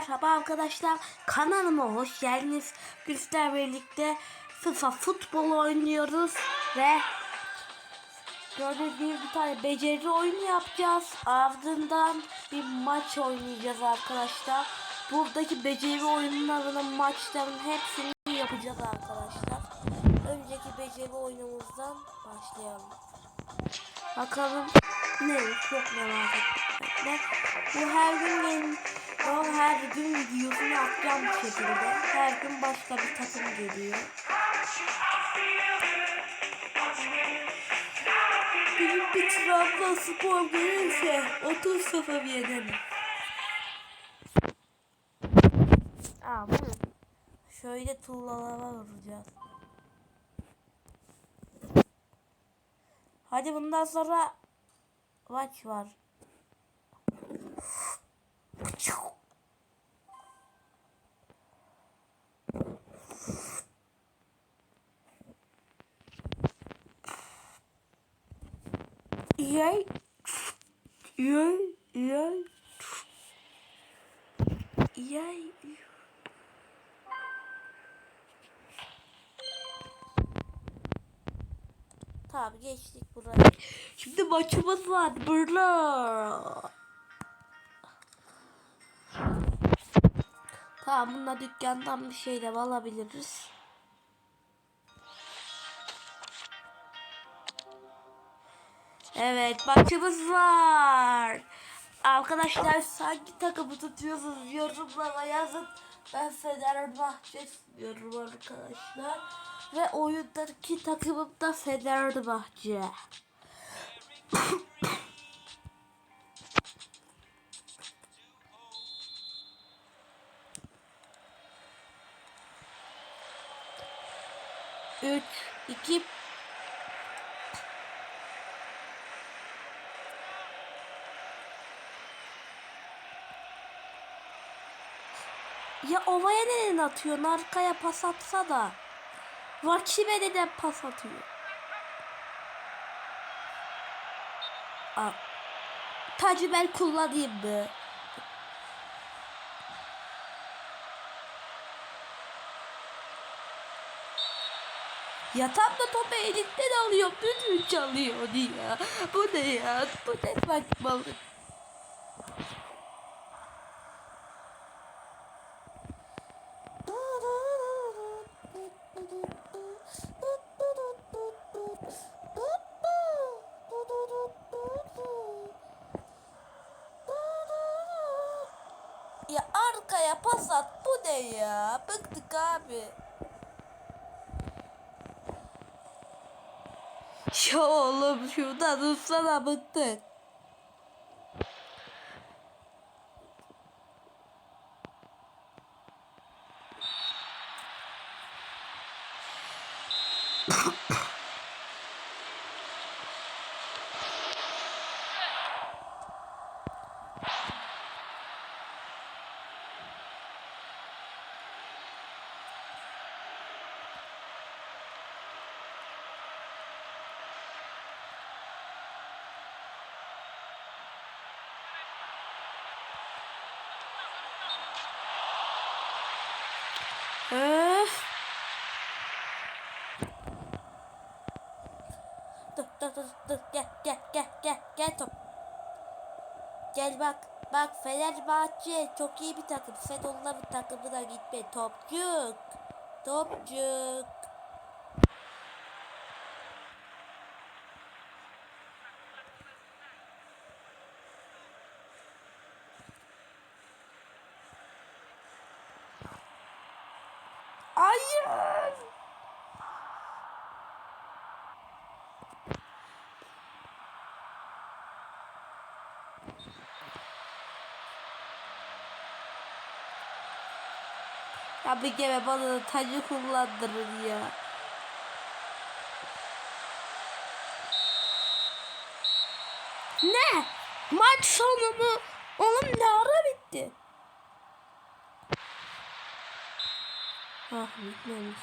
Merhaba arkadaşlar kanalıma hoş geldiniz. Güçler birlikte FIFA futbol oynuyoruz ve gördüğünüz gibi bir tane beceri oyunu yapacağız. Ardından bir maç oynayacağız arkadaşlar. Buradaki beceri oyunlarının maçların hepsini yapacağız arkadaşlar. Önceki beceri oyunumuzdan başlayalım. Bakalım ne çok merak ettim. Bu her gün yeni, o her gün videosunu atacağım bu şekilde. Her gün başka bir takım geliyor. Benim bir Trabzonspor gelirse 30 sıfır yenerim. Aa bu şöyle tuğlalara vuracağız. Hadi bundan sonra maç var. Yay. Yay. Yay. Yay. Tamam geçtik burayı. Şimdi maçımız var burada. Tamam bununla dükkandan bir şey de alabiliriz. Evet maçımız var. Arkadaşlar hangi takımı tutuyorsunuz yorumlara yazın. Ben Fenerbahçe istiyorum arkadaşlar. Ve oyundaki takımım da Fenerbahçe. Üç, iki, Ya ovaya neden atıyorsun? Arkaya pas atsa da. Rakibe neden pas atıyor? Aa, tacı ben kullanayım mı? Ya tam da topu elinden alıyor. Bütün çalıyor ya. Bu ne ya? Bu ne saçmalık? Ne ya? Bıktık abi. Ya oğlum şuradan tutsana bıktık. Öf. Dur dur dur dur gel gel gel gel gel top. Gel bak bak Fenerbahçe çok iyi bir takım. Sen onların takımına gitme topçuk. Topçuk. Hayır. Ya bir kere bana da tacı kullandırır ya. Ne? Maç sonu mu? Oğlum ne ara bitti? Ah bitmemiş.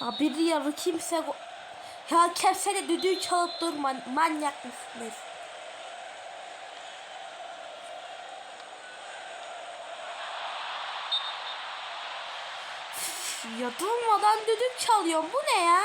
Ya bir yarı kimse... Ya kimse de düdüğü çalıp durma. Manyak mısınız? Ya durmadan düdük çalıyor. Bu ne ya?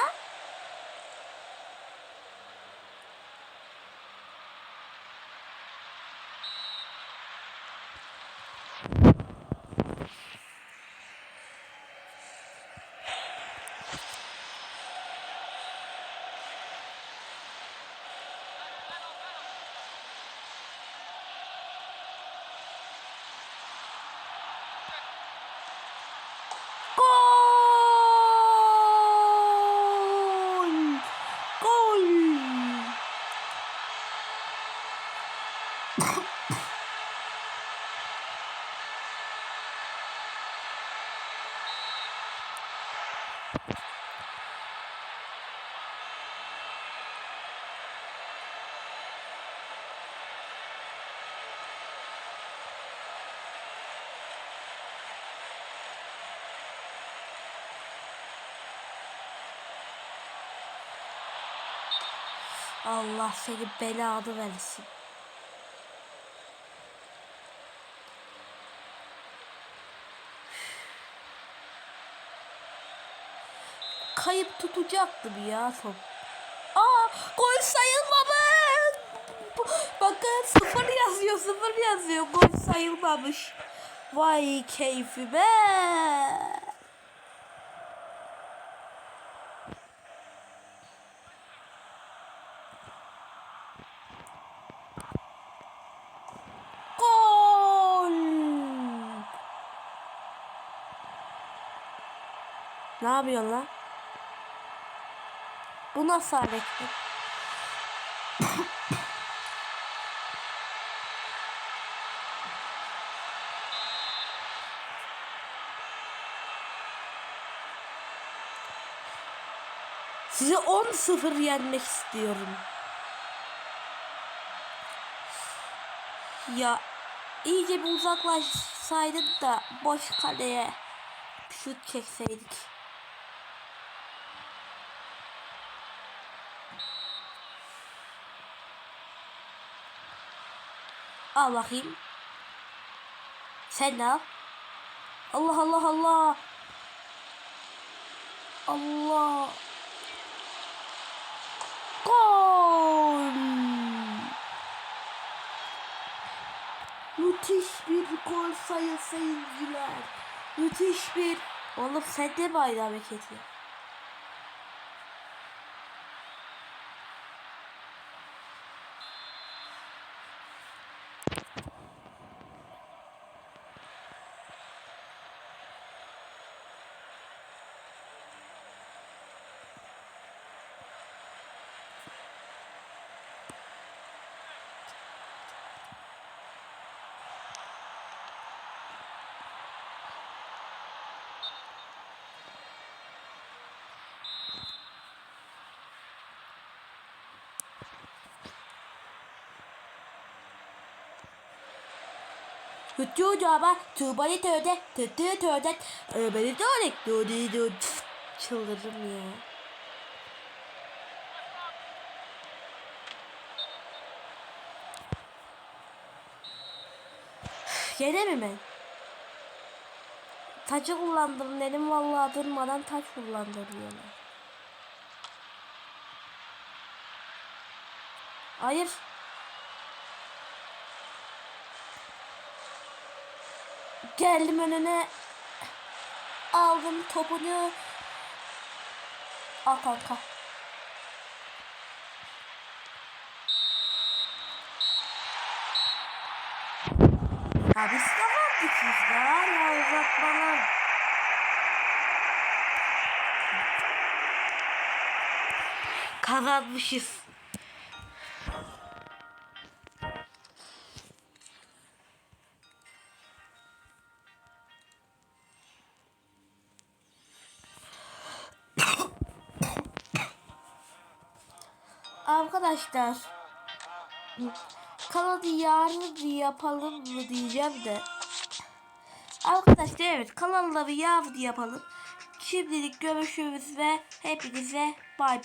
Gol! Gol! Allah seni belanı versin. Kayıp tutacaktım ya top. Aa gol sayılmamış. Bakın sıfır yazıyor sıfır yazıyor. Gol sayılmamış. Vay keyfime. Gol! Ne yapıyorsun lan? Bu nasıl hareket? Size 10-0 yenmek istiyorum. Ya iyice bir uzaklaşsaydık da boş kaleye şut çekseydik. Al bakayım. Sen de al. Allah Allah Allah. Allah. Gol. Müthiş bir gol sayın seyirciler. Müthiş bir... Oğlum sen de mi aynı hareketi? Hüccü caba tuğbayı törde tüttü törde öbürü törek dudi dudi çıldırırım ya. Gene mi ben? Taçı kullandım dedim vallahi durmadan taç kullandırıyorlar. Hayır. Geldim önüne. Aldım topunu. Al kanka. Abi sıkamadık biz de. Hala uzatmalar. Kazanmışız. Arkadaşlar kanalı yarın bir yapalım mı diyeceğim de. Arkadaşlar evet kanalları yarın yapalım. Şimdilik görüşürüz ve hepinize bay bay